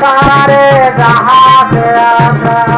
सारे जहां से आता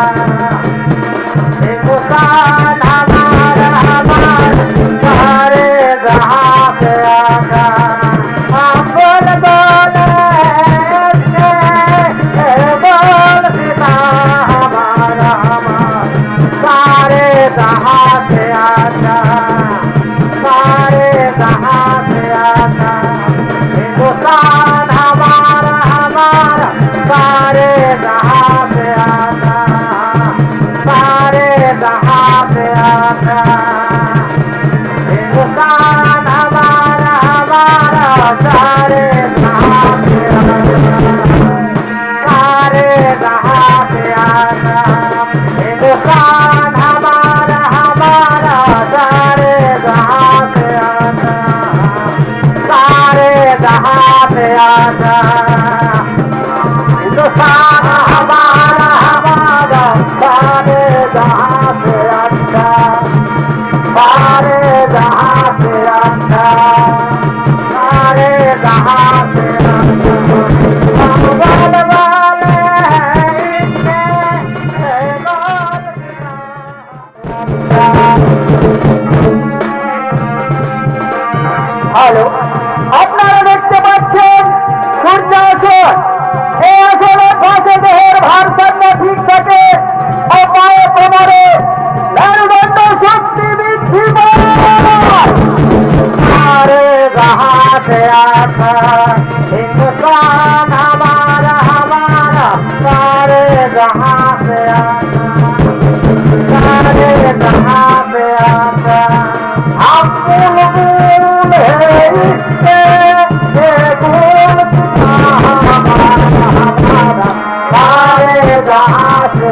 ভাষা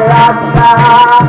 রাস্তা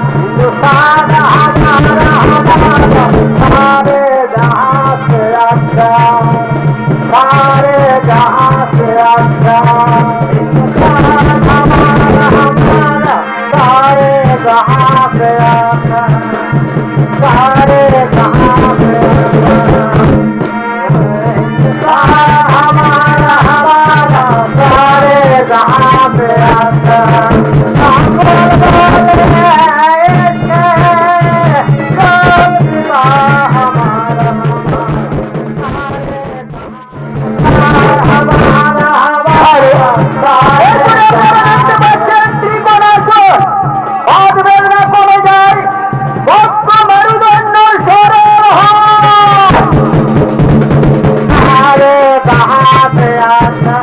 बहाते आता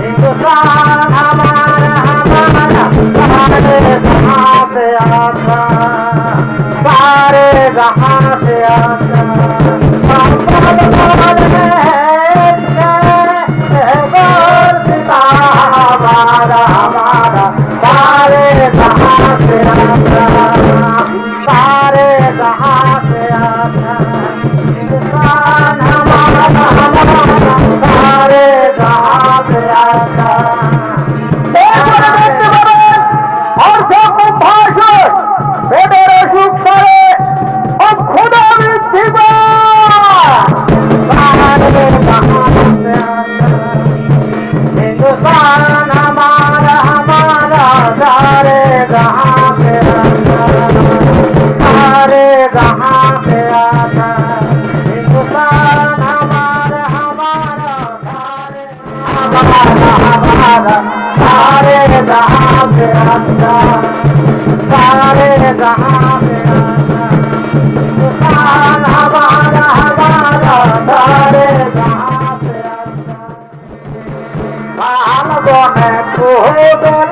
हिंदुस्तान हमारा हमारा सारे जहाँ से आता सारे जहाँ से आता हमारा हमारा सारे जहाँ से आता सारे जहाँ से आता हिंदुस्तान सारे जहाँ पे राजा सारे जहाँ पे राजा हमारा हमारा सारे जहाँ पे राजा हम गोने को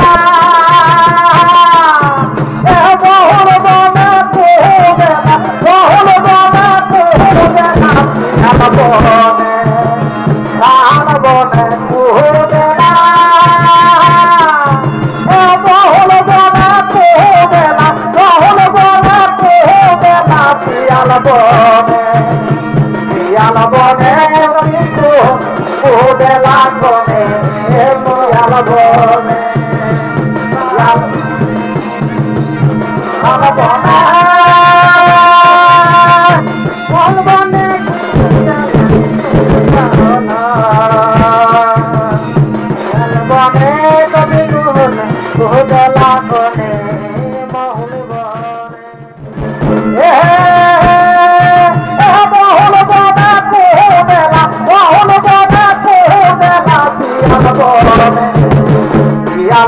বনে হে বনে। বনে।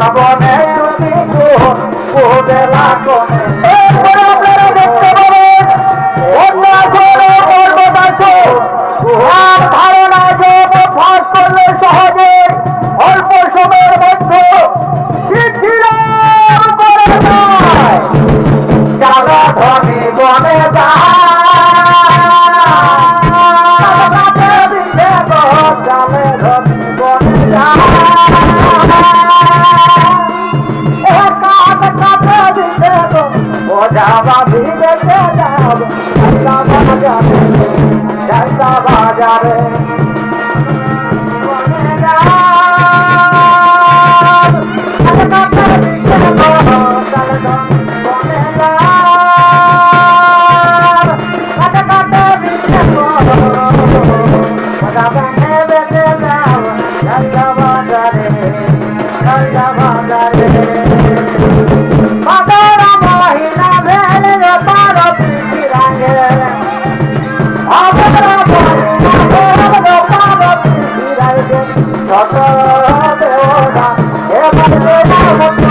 বনে বনে কুহবেলা কোনে আর ধারণা ফাঁস করলে সহজে অল্প সময়ের মধ্যে সিদ্ধিলাভ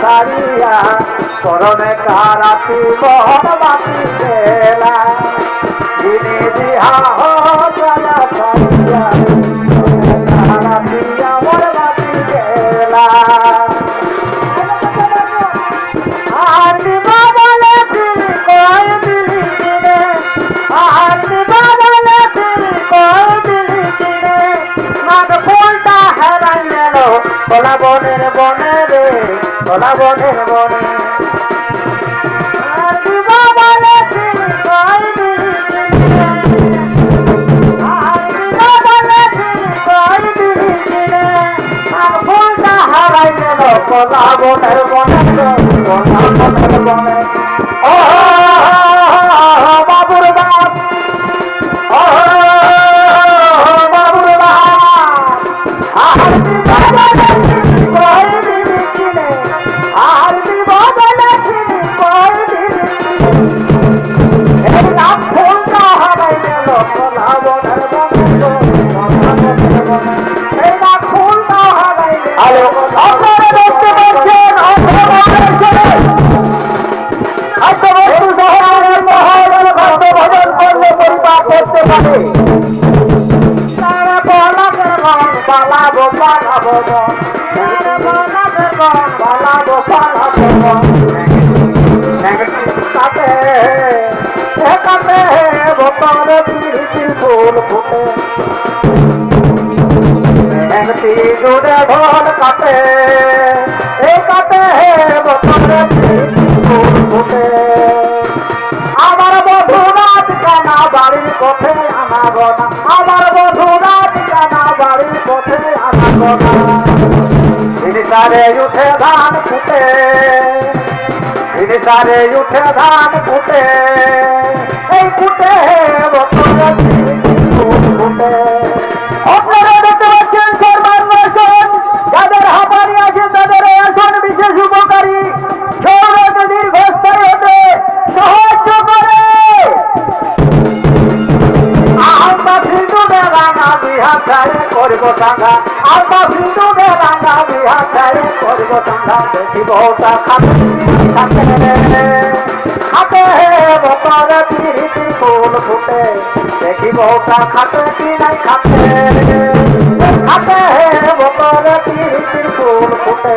সারিয়া করণে কারাতি মোহন বাতি বেলা দিনে দিহা হো জয়া সারিয়া কারাতি আমার বাতি দিবা বলে বনের বনে রে কলা বনের বনে হারাই গেল কলা বনের বনে কলা বনের বনে ও আমার বধু বাড়ির আমার বধু বাড়ি পথে আসার কথা সিঁড়িতারে উঠে ধান ফুটে। সিঁড়িতারে উঠে ধান ফুটে। এই ফুটে বছরে ফুটে। হাতায় করব সন্ধ্যা দেখিব তা খাবে হাতে বকার পিড়িতি ফুল ফুটে দেখিব তা খাতে কি নাই খাতে হাতে বকার পিড়িতি ফুল ফুটে?